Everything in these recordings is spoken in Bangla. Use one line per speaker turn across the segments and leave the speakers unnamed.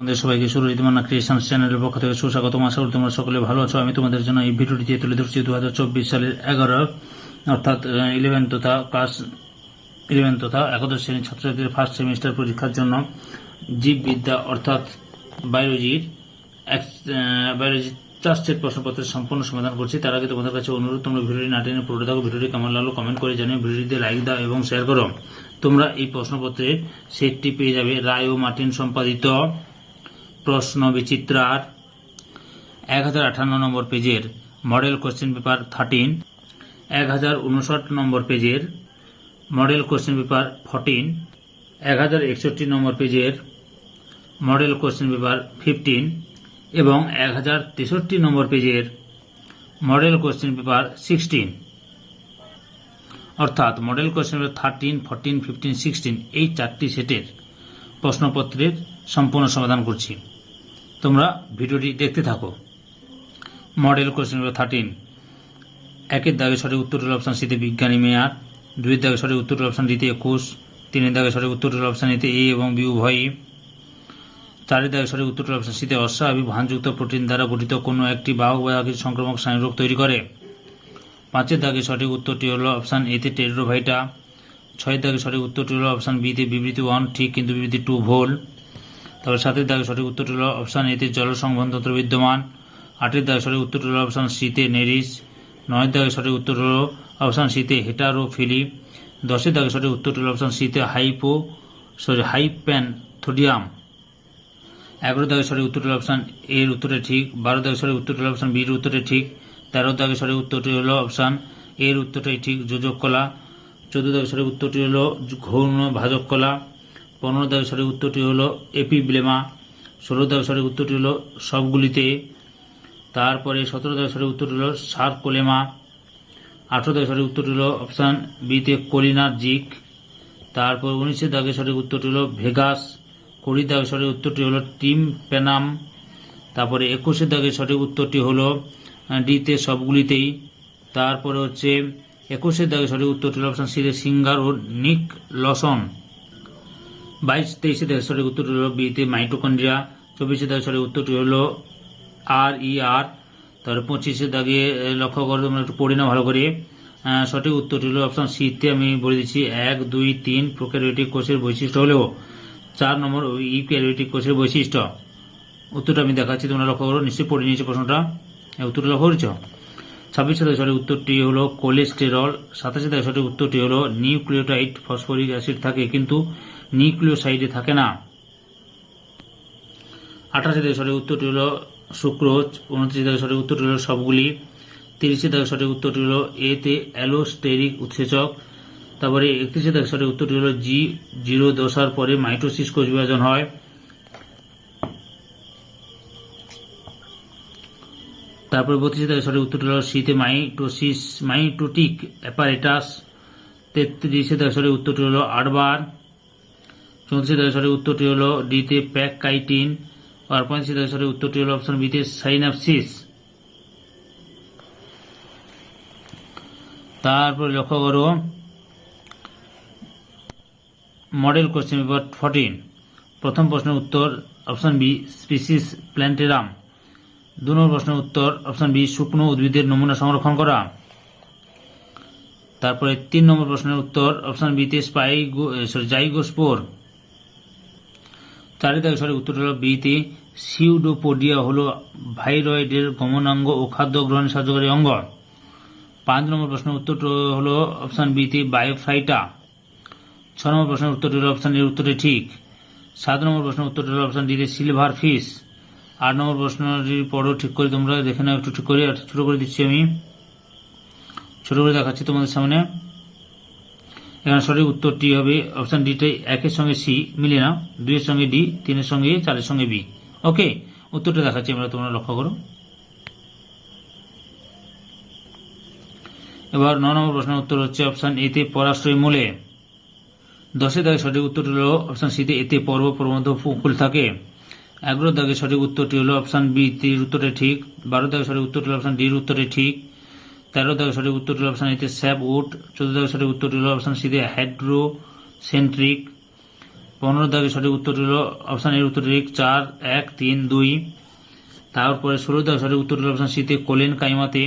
আমাদের সবাইকে সুরজিতমান্না ক্রিয়েশন চ্যানেলের পক্ষ থেকে। সুস্বাগতম আশা করি তোমরা সকলে ভালো আছো। আমি তোমাদের জন্য এই ভিডিওটি তুলে ধরছি। দু হাজার চব্বিশ সালের এগারো, অর্থাৎ ইলেভেন তথা ক্লাস ইলেভেন তথা একাদশ শ্রেণির ছাত্রছাত্রীদের ফার্স্ট সেমিস্টার পরীক্ষার জন্য জীববিদ্যা, অর্থাৎ বায়োলজির এক বায়োলজি চার সেট প্রশ্নপত্রের সম্পূর্ণ সমাধান করছি। তার আগে তোমাদের কাছে অনুরোধ, তোমরা ভিডিওটি না টেনে পুরো দেখো। ভিডিওটি কেমন লাগল কমেন্ট করে জানিয়ে ভিডিওটিতে লাইক দাও এবং শেয়ার করো। তোমরা এই প্রশ্নপত্রের সেটটি পেয়ে যাবে। রায় ও মার্টিন সম্পাদিত প্রশ্ন বিচিত্রার এক হাজার আঠান্ন নম্বর পেজের মডেল কোশ্চেন পেপার থার্টিন, এক হাজার উনষাট নম্বর পেজের মডেল কোশ্চেন পেপার ফোরটিন, এক হাজার একষট্টি নম্বর পেজের মডেল কোশ্চেন পেপার ফিফটিন এবং এক হাজার তেষট্টি নম্বর পেজের মডেল কোশ্চেন পেপার সিক্সটিন। অর্থাৎ model question paper thirteen, fourteen, fifteen, sixteen এই চারটি সেটের প্রশ্নপত্রের সম্পূর্ণ সমাধান করছি। তোমরা ভিডিওটি দেখতে থাকো। মডেল কোশ্চেন পেপার থার্টিন একের দাগে সঠিক উত্তর হল অপশান সিতে বিজ্ঞানী মেয়ার দুইয়ের দাগে সঠিক উত্তর হল অপশান ডিতে একুশ, তিনের দাগে সঠিক উত্তর হল অপশান এতে এ এবং বি উভয়ই। চারের দাগে সঠিক উত্তর হল অপশান সিতে অস্বাভাবিক ভানযুক্ত প্রোটিন দ্বারা গঠিত কোনো একটি বাহক বা সংক্রামক স্নায়ুরোগ তৈরি করে। পাঁচের দাগে সঠিক উত্তরটি হল অপশান এতে টেরোভাইটা ছয়ের দাগে সঠিক উত্তরটি হল অপশান বিতে বিবৃতি ওয়ান ঠিক কিন্তু বিবৃতি টু ভোল। তারপর সাতের দাগে সঠিক উত্তরটি হল অপশান এতে জল সংবহনতন্ত্র বিদ্যমান। আটের দাগে সঠিক উত্তরটি হল অপশান সিতে নেরিস নয়ের দাগে সঠিক উত্তর হল অপশান সিতে হেটারোফিলি। দশের দাগে সঠিক উত্তরটি হল অপশান সিতে হাইপো সরি হাইপ্যান থোডিয়াম এগারো দাগে সঠিক উত্তরটি হল অপশান এর উত্তরে ঠিক, বারো দাগে সঠিক উত্তরটি হল অপশান বির উত্তরে ঠিক, তেরো দাগে সঠিক উত্তরটি হল অপশান এর উত্তরটাই ঠিক, যোজক কলা। চোদ্দ দাগে সঠিক উত্তরটি হল ঘৌণ ভাজক কলা। পনেরো দাগে সঠিক উত্তরটি হল এপিব্লেমা, ষোলো দাগে সঠিক উত্তরটি হলো সবগুলিতে, তারপরে সতেরো দাগে সঠিক উত্তরটি হল সার্কোলেমা, আঠেরো দাগে সঠিক উত্তরটি হল অপশান বিতে কলিনার জিক, তারপর উনিশের দাগে সঠিক উত্তরটি হলো ভেগাস, কুড়ি দাগে সঠিক উত্তরটি হলো টিম পেনাম, তারপরে একুশের দাগে সঠিক উত্তরটি হল ডিতে সবগুলিতেই, তারপরে হচ্ছে একুশের দাগে সঠিক উত্তরটি হল অপশান সিতে সিঙ্গার ও নিক লসন। বাইশ তেইশে সঠিক উত্তরটি হল বিতে মাইটোকন্ড্রিয়া, চব্বিশে সঠিক উত্তরটি হল আর ই আর, তারপরে পঁচিশে দাগে লক্ষ্য করে তোমরা একটু পড়ি না ভালো করে। সঠিক উত্তরটি হল অপশান সিতে আমি বলে দিচ্ছি, এক, দুই, তিন প্রোক্যারিওটিক কোষের বৈশিষ্ট্য হলেও চার নম্বর ইউক্যারিওটিক কোষের বৈশিষ্ট্য। উত্তরটা আমি দেখাচ্ছি, তোমরা লক্ষ্য করো, নিশ্চয়ই পড়ে নিয়েছো প্রশ্নটা। উত্তরটা লক্ষ্য করেছ? ছাব্বিশে সঠিক উত্তরটি হলো কোলেস্টেরল, সাতাশে সঠিক উত্তরটি হলো নিউক্লিওটাইড ফসফরিক অ্যাসিড থাকে, কিন্তু নিউক্লিওসাইডে থাকে না। আঠাশে দাগে সঠিক উত্তরটি হলো সুক্রোজ উনত্রিশে দাগে সঠিক উত্তরটি হলো সবগুলি, তিরিশে দাগে সঠিক উত্তরটি হলো এতে অ্যালোস্টেরিক উৎসেচক, তারপরে একত্রিশে দাগে সঠিক উত্তরটি হল জি, জিরো দশার পরে মাইটোসিস কোষ বিভাজন হয়। তারপরে বত্রিশে দাগে সঠিক উত্তরটি হলো সিতে মাইটোসিস, মাইটোটিক অ্যাপারেটাস। তেত্রিশে দাগে সঠিক উত্তরটি হলো আটবার দাগে সঠিক উত্তরটি হলো ডিতে প্যাককাইটিন আর পঁয়ত্রিশে দাগে সঠিক উত্তরটি হলো অপশন বিতে সাইনাপসিস। তারপরে লক্ষ্য করো, মডেল কোশ্চেন পেপার ফোরটিন প্রথম প্রশ্নের উত্তর অপশন বি স্পিসিস প্ল্যান্টেরাম। দু নম্বর প্রশ্নের উত্তর অপশন বি শুকনো উদ্ভিদের নমুনা সংরক্ষণ করা। তারপরে তিন নম্বর প্রশ্নের উত্তর অপশন বিতে স্পাই সরি জাইগোস্পোর। চারি দাগে সঠিক উত্তর হলো বিতে সিউডোপোডিয়া হলো ভাইরয়েডের গমনাঙ্গ ও খাদ্য গ্রহণে সাহায্যকারী অঙ্গ পাঁচ নম্বর প্রশ্নের উত্তর হলো অপশন বিতে বায়োফাইটা ছ নম্বর প্রশ্নের উত্তরটি হলো অপশান এর উত্তরটি ঠিক। সাত নম্বর প্রশ্নের উত্তরটি হলো অপশন ডিতে সিলভার ফিশ। আট নম্বর প্রশ্নটির পরও ঠিক করে তোমরা দেখে নাও, একটু ঠিক করে ছোট করে দিচ্ছি আমি। ছোট করে দেখাচ্ছি তোমাদের সামনে। এখানে সঠিক উত্তরটি হবে অপশন ডিটাই একের সঙ্গে সি মিলে না দুইয়ের সঙ্গে ডি তিনের সঙ্গে এ চারের সঙ্গে বি ওকে উত্তরটা দেখাচ্ছি আমরা, তোমরা লক্ষ্য করো। এবার ন নম্বর প্রশ্নের উত্তর হচ্ছে অপশন এতে পরাশ্রয় মূলে। দশের দাগে সঠিক উত্তরটি হলো অপশন সিতে এতে পর্ব প্রবন্ধ উপকূল থাকে। এগারো দাগে সঠিক উত্তরটি হলো অপশন বি টির উত্তরে ঠিক। বারো দাগে সঠিক উত্তরটি হলো অপশন ডির উত্তরে ঠিক। তেরো দাগে সঠিক উত্তরটি হলো অপশন এতে স্যাপ উড চোদ্দ দাগে সঠিক উত্তরটি হলো অপশন সিতে হাইড্রোসেন্ট্রিক পনেরো দাগের সঠিক উত্তরটি হলো অপশান এর উত্তর ঠিক চার এক তিন দুই। তারপরে ষোলো দাগের সঠিক উত্তরটি হলো অপশান সিতে কোলেন কাইমাতে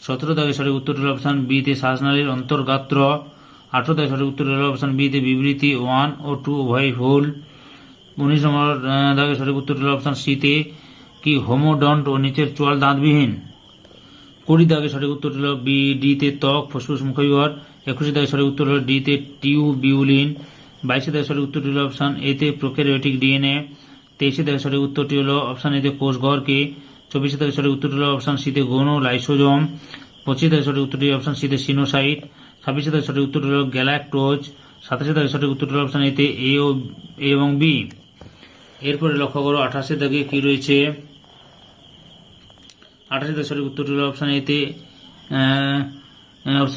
সতেরো দাগের সঠিক উত্তরটি হলো অপশান বিতে শ্বাসনালীর অন্তর্গাত্র আঠারো দাগের সঠিক উত্তরটি হলো অপশান বিতে বিবৃতি ওয়ান ও টু উভয় ভুল উনিশ নম্বর আহ, সঠিক উত্তরটি হলো অপশান সিতে কি হোমোডন্ট ও নিচের চোয়াল দাঁতবিহীন? কুড়ি দাগের সঠিক উত্তর হলো বি ডিতে ত্বক ফুসফুস মুখবিবর একুশে দাগের সঠিক উত্তর হলো ডিতে টিউ, বিউলিন। বাইশে দাগের সঠিক উত্তরটি হলো অপশান এতে প্রোক্যারিওটিক ডিএনএ তেইশে দাগের সঠিক উত্তরটি হলো অপশান এতে কোষঘরকে চব্বিশে দাগের সঠিক উত্তরটি হলো অপশান সিতে গৌণ লাইসোজম পঁচিশে দাগের সঠিক উত্তরটি অপশান সিতে সিনোসাইট। ছাব্বিশে দাগের সঠিক উত্তরটি হলো গ্যালাক্টোজ। সাতাশে দাগের সঠিক উত্তরটি হলো অপশান এতে এ ও এ এবং বি এরপরে লক্ষ্য করো, আঠাশে দাগে কি রয়েছে? আঠাশে দাগের সঠিক উত্তরটি হলো অপশান এতে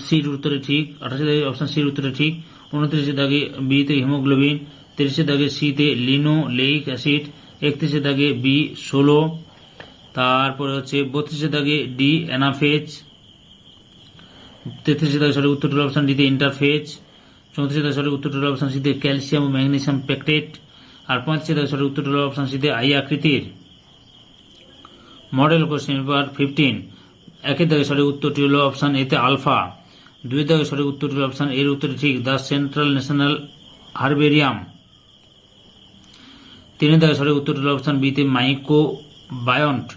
সির উত্তরে ঠিক, আঠাশে দাগে অপশান সির উত্তরে ঠিক, উনত্রিশে দাগে বিতে হিমোগ্লোবিন, তিরিশে দাগে সিতে লিনো লেইক অ্যাসিড একত্রিশে দাগে বি ষোলো, তারপরে হচ্ছে বত্রিশে দাগে ডি অ্যানাফেজ তেত্রিশে দাগে সঠিক উত্তরটি হলো অপশান ডিতে ইন্টারফেজ চৌত্রিশে দাগে সঠিক উত্তরটি হলো অপশান সিতে ক্যালসিয়াম ও ম্যাগনেসিয়াম প্যাকটেট আর পঁয়ত্রিশে দাগে সঠিক উত্তরটি হলো অপশান সিতে আই আকৃতির। মডেল কোশ্চেন পেপার ফিফটিন একের দাগে সঠিক উত্তরটি হল অপশান এতে আলফা দুই দাগে সঠিক উত্তরটি হলো অপশান এর উত্তরটি ঠিক দ্য সেন্ট্রাল ন্যাশনাল হারবেরিয়াম তিনের দাগে সঠিক উত্তরটি হলো অপশান বিতে মাইক্রো বায়ন্ট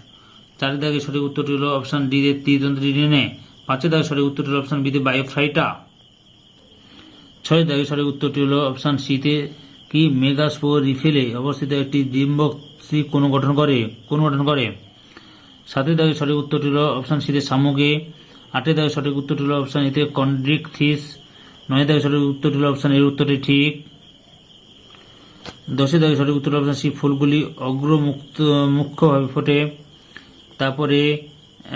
চার দাগে সঠিক উত্তরটি হল অপশান ডি তে তীরতন্ত্রী ডিএনএ পাঁচের দাগে সঠিক উত্তরটি হলো অপশান বিতে বায়োফ্রাইটা ছয় দাগে সঠিক উত্তরটি হল অপশান সিতে কি মেগাস্পোর রিফেলে অবস্থিত একটি ডিম্বক কোন গঠন করে কোন গঠন করে? সাতের দাগে সঠিক উত্তরটি হলো অপশান সিতে শামুকে আটের দাগে সঠিক উত্তরটি হলো অপশান এতে কন্ড্রিকথিস নয় দাগে সঠিক উত্তরটি হলো অপশান এর উত্তরটি ঠিক দশের দাগে সঠিক উত্তর অপশান সি ফুলগুলি অগ্রমুক্ত, মুখ্যভাবে ফোটে, তারপরে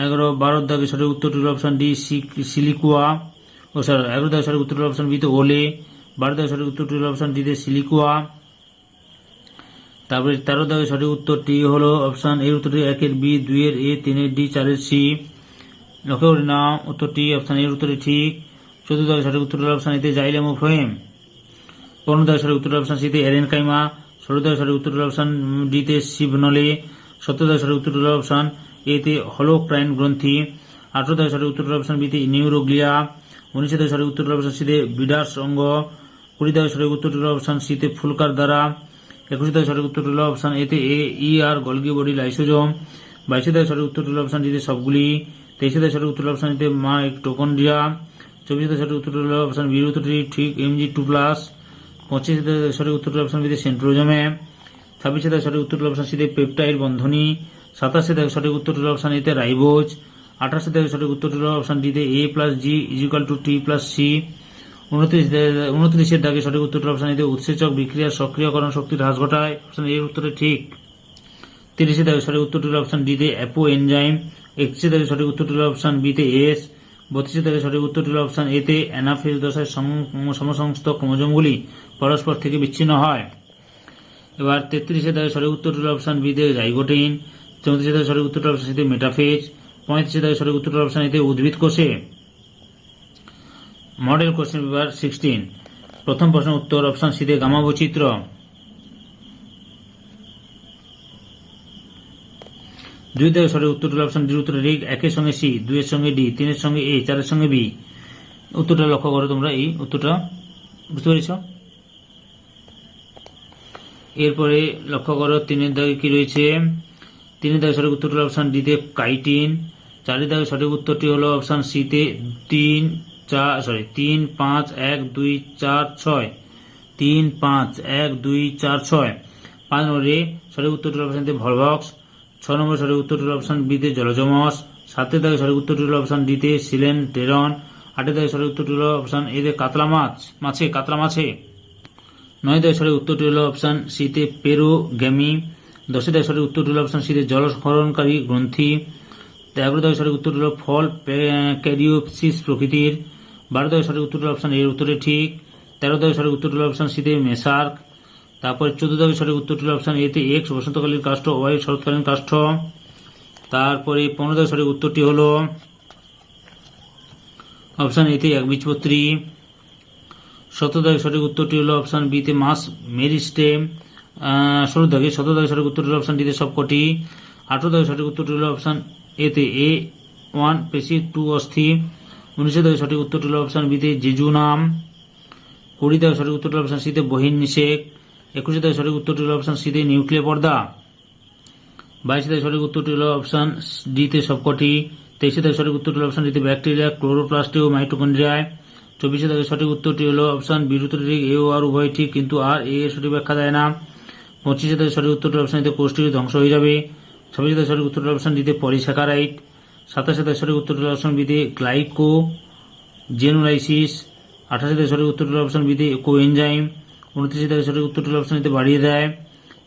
এগারো বারোর দাগে সঠিক উত্তরটি হলো অপশান ডি সিলিকুয়া, ও স্যার এগারো দাগে সঠিক উত্তর হলো অপশান বিতে ওলে, বারো দাগে সঠিক উত্তরটি হলো অপশান ডিতে সিলিকুয়া তারপরে তেরো দাগে সঠিক উত্তরটি হলো অপশান এর উত্তরটি একের বি, দুইয়ের এ, তিনের ডি, চারের সি। লক্ষ্য করে নাও উত্তরটি অপশান এর, উত্তরটি ঠিক। চোদ্দ দাগে সঠিক উত্তর অপশান এতে জাইলেম ও ফ্লোয়েম পনেরো দাগে সঠিক উত্তর অপশান সিতে এরেন কাইমা। ষোলো দাগে সঠিক উত্তর অপশান ডিতে শিবনলে। সতেরো দাগে সঠিক উত্তর অপশান এতে হলোক্রাইন গ্রন্থি। আঠেরো দাগে সঠিক উত্তর অপশান বিতে নিউরোগ্লিয়া। উনিশে দাগে সঠিক উত্তর অপশান সিতে বিডার্স অঙ্গ কুড়ি দাগে সঠিক উত্তর অপশান সিতে ফুলকার দ্বারা। একুশে দাগে সঠিক উত্তর হলো অপশান এতে A E R Golgi body lysosome বাইশে দাগে সঠিক উত্তর হলো অপশান ডিতে সবগুলি। তেইশে দাগে সঠিক উত্তর হলো অপশান এতে মা টোকন্ড্রিয়া চব্বিশে দাগে সঠিক উত্তর হলো অপশান বি উত্তরটি ঠিক এমজি টু প্লাস পঁচিশে দাগে সঠিক উত্তর হলো অপশান বিতে সেন্ট্রোজমে ছাব্বিশে দাগে সঠিক উত্তর হলো অপশান সিতে পেপটাইড বন্ধনী। সাতাশে দাগে সঠিক উত্তর হলো অপশান এতে রাইবোজ আঠাশে দাগে সঠিক উত্তর হলো অপশান ডিতে A plus G equal to T plus C উনত্রিশ উনত্রিশের দাগে সঠিক উত্তর হলো অপশান এতে উৎসেচক বিক্রিয়ার সক্রিয়করণ শক্তির হ্রাস ঘটায়। অপশান এর উত্তরে ঠিক। তিরিশে দাগে সঠিক উত্তরটি অপশান ডিতে অ্যাপো এনজাইম একত্রিশে দাগে সঠিক উত্তরটি অপশান বিতে এস। বত্রিশে দাগে সঠিক উত্তরটি হলো অপশান এতে অ্যানাফেজ দশায় সম- সমসংস্থ ক্রোমোজোমগুলি পরস্পর থেকে বিচ্ছিন্ন হয়। এবার তেত্রিশে দাগে সঠিক উত্তরটি অপশান বিতে জাইগোটিন চৌত্রিশে দাগে সঠিক উত্তরটি অপশান সিতে মেটাফেজ। পঁয়ত্রিশে দাগে সঠিক উত্তরটি অপশান এতে উদ্ভিদ কোষে। Model question paper sixteen. প্রথম প্রশ্ন উত্তর অপশন সিতে গামা বৈচিত্র্য দুই থেকে সঠিক উত্তর হলো অপশন ডির উত্তর রিগ, একের সঙ্গে সি, দুইয়ের সঙ্গে ডি, তিনের সঙ্গে এ, চারের সঙ্গে বি। উত্তরটা লক্ষ্য করো তোমরা এই উত্তরটা। বুঝতে পেরেছ? এরপরে লক্ষ্য করো তিনের দাগে কি রয়েছে? তিনের দাগে সঠিক উত্তরটি হলো অপশান ডিতে কাইটিন, চারের দাগে সঠিক উত্তরটি হলো অপশান সিতে তিন চার সরি তিন, পাঁচ, এক, দুই, চার, ছয়। তিন, পাঁচ, এক, দুই, চার, ছয়। পাঁচ নম্বরে সঠিক উত্তরটি হলো অপশান ভলভক্স ছ নম্বর সঠিক উত্তরটি হলো অপশান বিতে জলজমস সাতের দাগে সঠিক উত্তরটি হলো অপশান ডিতে সিলেন টেরন আটের দাগে সঠিক উত্তরটি হলো অপশান এতে কাতলা মাছ, মাছে, কাতলা মাছে। নয় দাগে সঠিক উত্তরটি হলো অপশান সিতে পেরো গ্যামি দশের দাগে সঠিক উত্তরটি হলো অপশান সিতে জলস্খলনকারী গ্রন্থি। এগারো দাগে সঠিক উত্তরটি হলো ফল ক্যারিওপসিস প্রকৃতির। বারো দাগে সঠিক উত্তরটি হলো অপশান এর উত্তরে ঠিক। তেরো দাগে সঠিক উত্তরটি হলো অপশান সিতে মেসার্ক। তারপরে চোদ্দ দাগে সঠিক উত্তরটি হলো অপশান এতে এক্স বসন্তকালীন কাষ্ঠ ওয়াই শরৎকালীন কাষ্ঠ। তারপরে পনেরো দাগে সঠিক উত্তরটি হলো অপশান এতে একবীজপত্রী সতেরো দাগের সঠিক উত্তরটি হলো অপশন বিতে মাস, মেরিস্টেম। ষোলো দাগে দাগের সঠিক উত্তরটি হলো অপশন ডিতে সবকটি। আঠেরো দাগের সঠিক উত্তরটি হলো অপশন এতে এ ওয়ান পেশি টু অস্থি। উনিশে দাগের সঠিক উত্তরটি হলো অপশন বিতে জিজু নাম। কুড়ি দাগের সঠিক উত্তরটি হলো অপশন সিতে বহিন নিষেক। একুশে দাগের সঠিক উত্তরটি হলো অপশন সিতে নিউক্লিয়ার পর্দা। বাইশে দাগের সঠিক উত্তরটি হলো অপশন ডিতে সবকটি। তেইশে দাগের সঠিক উত্তরটি হলো অপশন ডিতে ব্যাকটেরিয়া ক্লোরোপ্লাস্টে ও মাইটোকন্ড্রিয়ায়। চব্বিশে দাগের সঠিক উত্তরটি হল অপশন বিরুদ্ধ ঠিক এ ও আর উভয় ঠিক, কিন্তু আর এ সঠিক ব্যাখ্যা দেয় না। পঁচিশে দাগের সঠিক উত্তরটি অপশন দিতে কোষ্ঠী ধ্বংস হয়ে যাবে। ছাব্বিশে সঠিক উত্তরটি অপশন দিতে পলিস্যাকারাইট সাতাশে সঠিক উত্তরটি অপশন বিতে গ্লাইকো, জেনোলাইসিস, আঠাশে সঠিক উত্তরটি অপশন বিতে কোএনজাইম, উনত্রিশে সঠিক উত্তরটি অপশন দিতে বাড়িয়ে দেয়,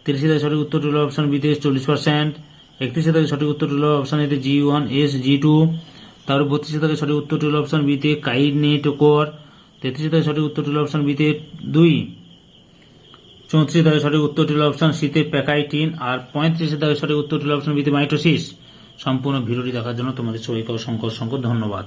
তিরিশে সঠিক উত্তরটি হলো অপশন বিতে চল্লিশ পার্সেন্ট একত্রিশে দাগের সঠিক উত্তরটি হলো অপশন এতে G one, S, G two, তার বত্রিশে দাগের সঠিক উত্তরটি হলো অপশন বিতে কাইনেটোকর, তেত্রিশে দাগের সঠিক উত্তরটি হলো অপশন বিতে দুই। চৌত্রিশে দাগের সঠিক উত্তরটি হলো অপশন সিতে প্যাকাইটিন আর পঁয়ত্রিশের দাগের সঠিক উত্তরটি হলো অপশন বিতে মাইটোসিস সম্পূর্ণ ভিডিওটি দেখার জন্য তোমাদের সবাইকে অসংখ্য অসংখ্য ধন্যবাদ।